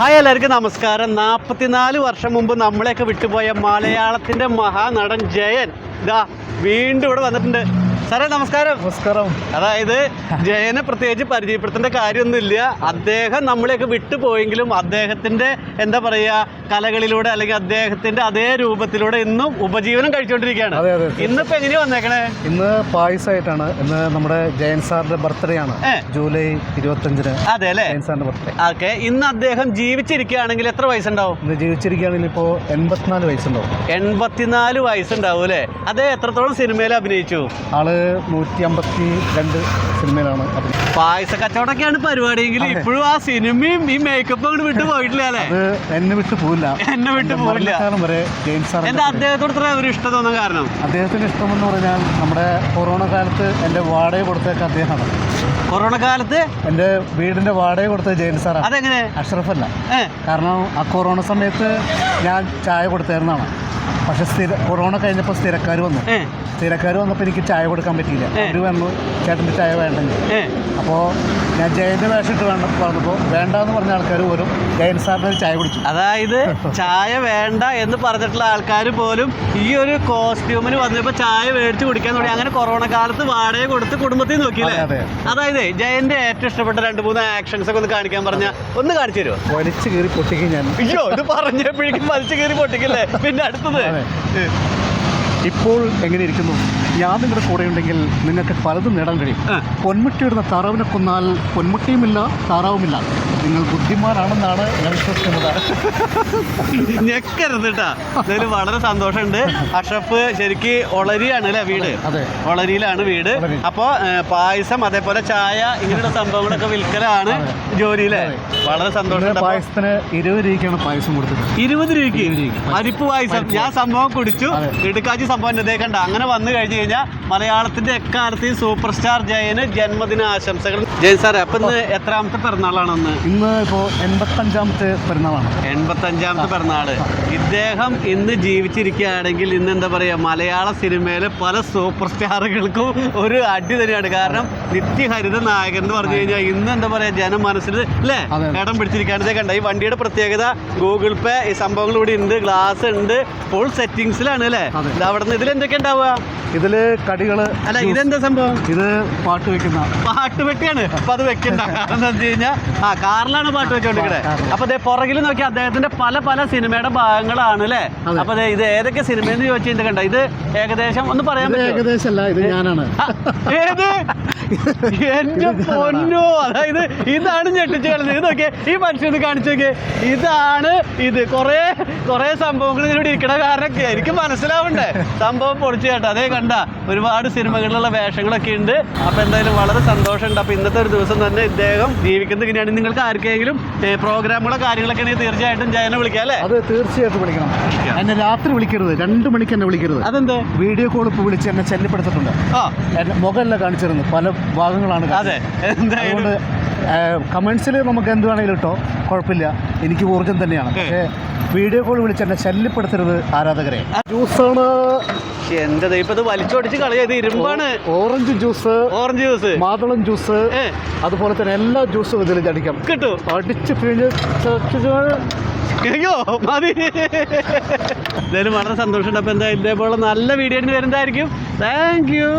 Hi എല്ലാവർക്കും നമസ്കാരം. നാൽപ്പത്തിനാല് വർഷം മുമ്പ് നമ്മളെയൊക്കെ വിട്ടുപോയ മലയാളത്തിന്റെ മഹാനടൻ ജയൻ. ഇതാ വീണ്ടും ഇവിടെ വന്നിട്ടുണ്ട്. സാറേ നമസ്കാരം. നമസ്കാരം. അതായത് ജയനെ പ്രത്യേകിച്ച് പരിചയപ്പെടുത്തേണ്ട കാര്യമൊന്നുമില്ല. അദ്ദേഹം നമ്മളെയൊക്കെ വിട്ടുപോയെങ്കിലും അദ്ദേഹത്തിന്റെ എന്താ പറയാ കലകളിലൂടെ അല്ലെങ്കിൽ അദ്ദേഹത്തിന്റെ അതേ രൂപത്തിലൂടെ ഇന്നും ഉപജീവനം കഴിച്ചുകൊണ്ടിരിക്കുകയാണ്. അതെ അതെ ഇന്നിപ്പോ എങ്ങനെയാ വന്നേക്കണേ? ഇന്ന് പായസമായിട്ടാണ്. ഇന്ന് നമ്മുടെ ജയൻ സാറിന്റെ ബർത്ത്ഡേ ആണ്. ഏ. ജൂലൈ ഇരുപത്തഞ്ചിന് അതെ അല്ലേ? ജയൻ സാറിന്റെ ബർത്ത്ഡേ ഓക്കെ. ഇന്ന് അദ്ദേഹം ജീവിച്ചിരിക്കുകയാണെങ്കിൽ എത്ര വയസ്സുണ്ടാവും? ഇന്ന് ജീവിച്ചിരിക്കുകയാണെങ്കിൽ ഇപ്പോൾ എൺപത്തിനാല് വയസ്സുണ്ടാവും. എൺപത്തിനാല് വയസ്സുണ്ടാവും അല്ലേ? അദ്ദേഹം എത്രത്തോളം സിനിമയിൽ അഭിനയിച്ചു? ആൾ നൂറ്റി അമ്പത്തി രണ്ട് സിനിമയിലാണ് പായസ പായസ കച്ചവടമൊക്കെയാണ് പരിപാടിയെങ്കിൽ ഇപ്പോഴും ആ സിനിമയും ഈ മേക്കപ്പും അങ്ങോട്ട് വിട്ടു പോയിട്ടില്ല അല്ലേ? എന്നെ വിട്ടു പോവില്ല. എന്നെ വിട്ടു പോയില്ല മരണകാലം വരെ ജയൻ സാർ എന്താ അദ്ദേഹത്തോട് ഇത്ര ഒരു ഇഷ്ടം തോന്നാൻ കാരണം ഇഷ്ടമെന്ന് പറഞ്ഞാൽ നമ്മുടെ കൊറോണ കാലത്ത് എന്റെ വാടക കൊടുത്തേക്ക് അദ്ദേഹമാണ്. കൊറോണ കാലത്ത്? എന്റെ വീടിന്റെ വാടക കൊടുത്തത് ജയൻ സാറാണ്. അതെങ്ങനെ? അഷ്റഫല്ല. കാരണം ആ കൊറോണ സമയത്ത് ഞാൻ ചായ കൊടുത്തായിരുന്നതാണ് പക്ഷെ സ്ഥിര കൊറോണ കഴിഞ്ഞപ്പോൾ സ്ഥിരക്കാർ വന്നു. സ്ഥിരക്കാർ വന്നപ്പോൾ എനിക്ക് ചായ കൊടുക്കാൻ പറ്റിയില്ല. അവർ വന്നു ചേട്ടന്റെ ചായ വേണ്ടെങ്കിൽ അപ്പോൾ ഞാൻ ജയന്റെ വേഷം ഇട്ട് വേണ്ട പറഞ്ഞപ്പോൾ വേണ്ടാന്ന് പറഞ്ഞ ആൾക്കാർ പോലും ജയൻ സാറിന് ചായ കുടിച്ചു. അതായത് ചായ വേണ്ട എന്ന് പറഞ്ഞിട്ടുള്ള ആൾക്കാർ പോലും ഈ ഒരു കോസ്റ്റ്യൂമിന് വന്നപ്പോൾ ചായ മേടിച്ച് കുടിക്കാൻ തുടങ്ങി. അങ്ങനെ കൊറോണ കാലത്ത് വാടക കൊടുത്ത് കുടുംബത്തിൽ നോക്കി അതെ, അതായത് ജയന്റെ ഏറ്റവും ഇഷ്ടപ്പെട്ട രണ്ട് മൂന്ന് ആക്ഷൻസ് ഒക്കെ ഒന്ന് കാണിക്കാൻ പറഞ്ഞ ഒന്ന് കാണിച്ചു തരുമോ വലിച്ചു കയറി പൊട്ടിക്കും ഞാൻ. അയ്യോ ഇത് പറഞ്ഞപ്പോഴേക്കും വലിച്ചു കയറി പൊട്ടിക്കില്ലേ പിന്നെ こ、はい、え。ഇപ്പോൾ എങ്ങനെ ഇരിക്കുന്നു? ഞാൻ നിങ്ങളുടെ കൂടെ ഉണ്ടെങ്കിൽ നിങ്ങൾക്ക് പലതും നേടാൻ കഴിയും. പൊന്മുട്ടി പൊന്മുട്ടിയിടുന്ന താറാവിനെ കൊന്നാൽ പൊന്മുട്ടിയുമില്ല താറാവുമില്ല. നിങ്ങൾ ബുദ്ധിമാനാണെന്നാണ് ഞാൻ വിശ്വസിക്കുന്നത്. ഞെക്കരുത് കേട്ടാ ഇതിൽ വളരെ സന്തോഷമുണ്ട്. അഷഫ് ശരിക്ക് ഒളരിയാണ് അല്ലേ വീട്? അതെ ഒളരിയിലാണ് വീട്. അപ്പോൾ അപ്പോ പായസം അതേപോലെ ചായ ഇങ്ങനെയുള്ള സംഭവങ്ങളൊക്കെ വിൽക്കലാണ്. ജോലിയിലെ വളരെ സന്തോഷം പായസത്തിന് ഇരുപത് രൂപയ്ക്കാണ് പായസം കൊടുത്തത് ഇരുപത് രൂപയ്ക്ക്? അരിപ്പ്. പായസം. ഞാൻ സംഭവം കുടിച്ചു. ഇടുക്കാച്ചി സംഭവം ഇതേ കണ്ട അങ്ങനെ വന്നു കഴിഞ്ഞു കഴിഞ്ഞാൽ മലയാളത്തിന്റെ എക്കാലത്തെയും സൂപ്പർ സ്റ്റാർ ജയന് ജന്മദിന ആശംസകൾ. ജയൻ സാർ അപ്പൊ ഇന്ന് എത്രാമത്തെ പിറന്നാളാണ് ഒന്ന് ഇന്ന് അഞ്ചാമത്തെ എൺപത്തഞ്ചാമത്തെ പെരുന്നാളാണ് എൺപത്തഞ്ചാമത്തെ പിറന്നാൾ. ഇദ്ദേഹം ഇന്ന് ജീവിച്ചിരിക്കുകയാണെങ്കിൽ ഇന്ന് എന്താ പറയാ മലയാള സിനിമയിലെ പല സൂപ്പർ സ്റ്റാറുകൾക്കും ഒരു അടി തന്നെയാണ്. കാരണം നിത്യഹരിത നായകൻ എന്ന് പറഞ്ഞു കഴിഞ്ഞാൽ ഇന്ന് എന്താ പറയാ ജനം മനസ്സിൽ അല്ലേ. ഇടം പിടിച്ചിരിക്കുകയാണ്. ഇതേ കണ്ട ഈ വണ്ടിയുടെ പ്രത്യേകത ഗൂഗിൾ പേ ഈ സംഭവങ്ങൾ ഇവിടെ ഉണ്ട് ഗ്ലാസ് ഉണ്ട് ഫുൾ സെറ്റിങ്സിലാണ് അല്ലേ. അവിടെ നിന്ന് ഇതിൽ എന്തൊക്കെ ഉണ്ടാവുക ഇതിൽ കടികൾ അല്ല ഇതെന്താ സംഭവം? ഇത് പാട്ട് വെക്കുന്ന. പാട്ട് വെട്ടിയാണ്. അപ്പൊ അത് വെക്കണ്ട. കാരണം എന്താ കഴിഞ്ഞാൽ ആ കാറിലാണ് പാട്ട് വെച്ചോണ്ടിരിക്കണേ. അപ്പൊ ദേ പുറകിൽ നോക്കി അദ്ദേഹത്തിന്റെ പല പല സിനിമയുടെ ഭാഗങ്ങളാണ് അല്ലേ. അപ്പൊ ഇത് ഏതൊക്കെ സിനിമയെന്ന് എന്ന് ചോദിച്ചിട്ട് കണ്ട? ഇത് ഏകദേശം ഒന്ന് പറയാൻ പറ്റും ഏകദേശം അല്ല ഇത് ഞാനാണ്. ഏത്? എന്റെ പൊന്നോ. അതായത് ഇതാണ് ഞെട്ടിച്ചു കളഞ്ഞത്. ഇത് നോക്കിയേ ഈ മനുഷ്യന് കാണിച്ചു നോക്കിയേ. ഇതാണ് ഇത്. കുറേ കുറേ സംഭവങ്ങൾ ഇതിലൂടെ ഇരിക്കണ കാരണം എനിക്ക് മനസ്സിലാവണ്ടേ? സംഭവം പൊളിച്ചു കേട്ടോ. അതേ കണ്ട ഒരുപാട് സിനിമകളിലുള്ള വേഷങ്ങളൊക്കെ ഉണ്ട്. അപ്പൊ എന്തായാലും വളരെ സന്തോഷമുണ്ട്. അപ്പൊ ഇന്നത്തെ ഒരു ദിവസം തന്നെ ഇദ്ദേഹം ജീവിക്കുന്നത് ഇങ്ങനെയാണ്. നിങ്ങൾക്ക് ആർക്കെങ്കിലും പ്രോഗ്രാമുകളോ കാര്യങ്ങളൊക്കെ ഉണ്ടെങ്കിൽ തീർച്ചയായിട്ടും ജയനെ വിളിക്കാം അല്ലേ? അത് തീർച്ചയായിട്ടും വിളിക്കണം. എന്നെ രാത്രി വിളിക്കരുത്. രണ്ട് മണിക്ക് എന്നെ വിളിക്കരുത്. അതെന്ത്? വീഡിയോ കോൾ ഇപ്പോൾ വിളിച്ച് എന്നെ ശല്യപ്പെടുത്തിട്ടുണ്ട് എന്നെ മുഖമല്ല കാണിച്ചിരുന്നു പല ഭാഗങ്ങളാണ് അതെ. എന്തായാലും. കമന്റ്സിൽ കമൻസിൽ നമുക്ക് എന്ത് വേണമെങ്കിലും ഇട്ടോ. കുഴപ്പമില്ല. എനിക്ക് ഊർജം തന്നെയാണ്. പക്ഷേ വീഡിയോ കോൾ വിളിച്ച് എന്നെ ശല്യപ്പെടുത്തരുത് ആരാധകരെ. ജ്യൂസാണ്. എന്താ ഇപ്പൊ ഇത് വലിച്ചോടിച്ച് കളയാ ഇത് ഇരുമ്പാണ്. Orange juice orange juice. മാതളം juice അതുപോലെ തന്നെ എല്ലാ ജ്യൂസും ഇതിൽ അടിക്കാം കിട്ടും. അടിച്ച് പിഴിഞ്ഞ് അയ്യോ മതി. എന്തായാലും വളരെ സന്തോഷമുണ്ട്. അപ്പൊ എന്താ ഇതേപോലെ നല്ല വീഡിയോ വരുന്നതായിരിക്കും. Thank you